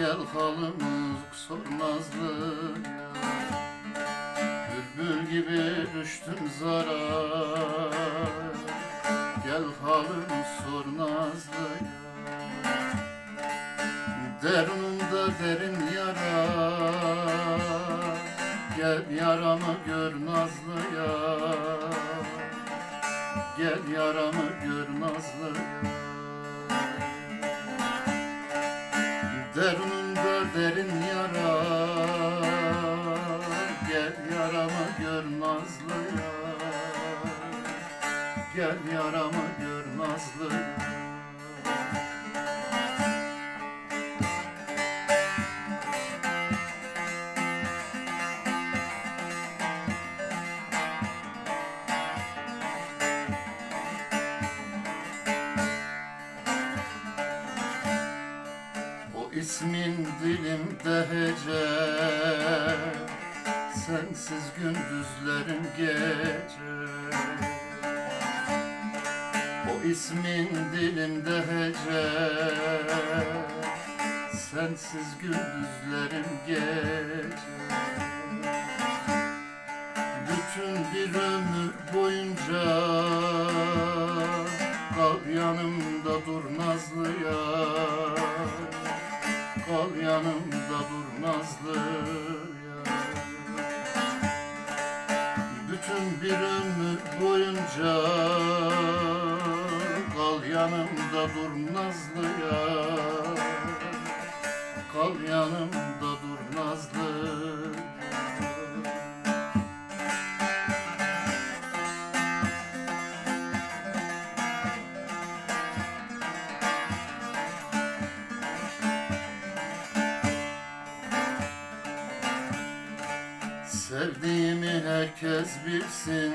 Gel halımı sor nazlı Bülbül gibi düştüm zara. Gel halımı sor nazlı Derunumda derin yara. Gel yaramı gör nazlı yar. Gel yaramı gör nazlı Gel yaramı gör nazlı Gel yaramı gör nazlı yar ismin dilimde hece Sensiz gündüzlerim gece. O ismin dilimde hece. Sensiz gündüzlerim gece. Bütün bir ömür boyunca Kal yanımda dur nazlı yar Kal yanımda dur nazlı bir ömür boyunca Kal yanımda dur nazlı yar Sevdiğimi herkes bilsin.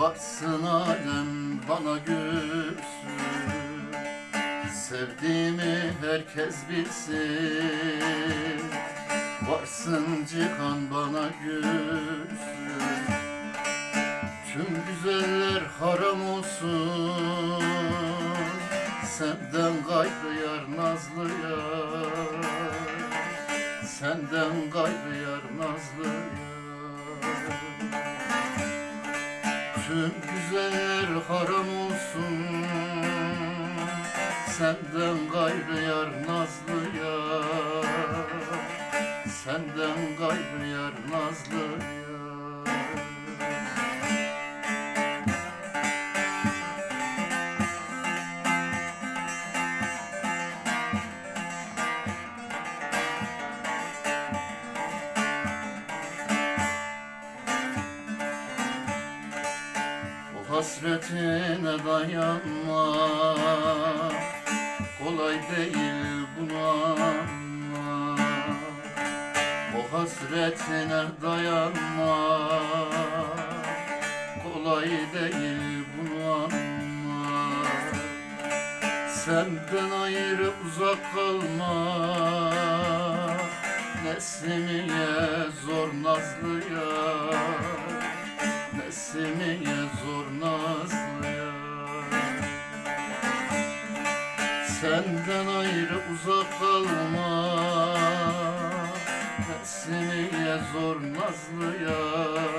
Baksın alem bana gülsün. Sevdiğimi herkes bilsin. Varsın cihan bana gülsün. Tüm güzeller haram olsun. Senden gayrı yar nazlı yar Senden gayrı yar nazlı yar Tüm güzeller haram olsun. Senden gayrı yar nazlı yar Senden gayrı yar nazlı yar hasretine dayanma Kolay değil bunu anla O hasretine dayanma Kolay değil bunu anla Senden ayrı uzak kalma Nesimiye zor nazlı Senden ayrı uzak kalma Nesimiye zor nazlı yar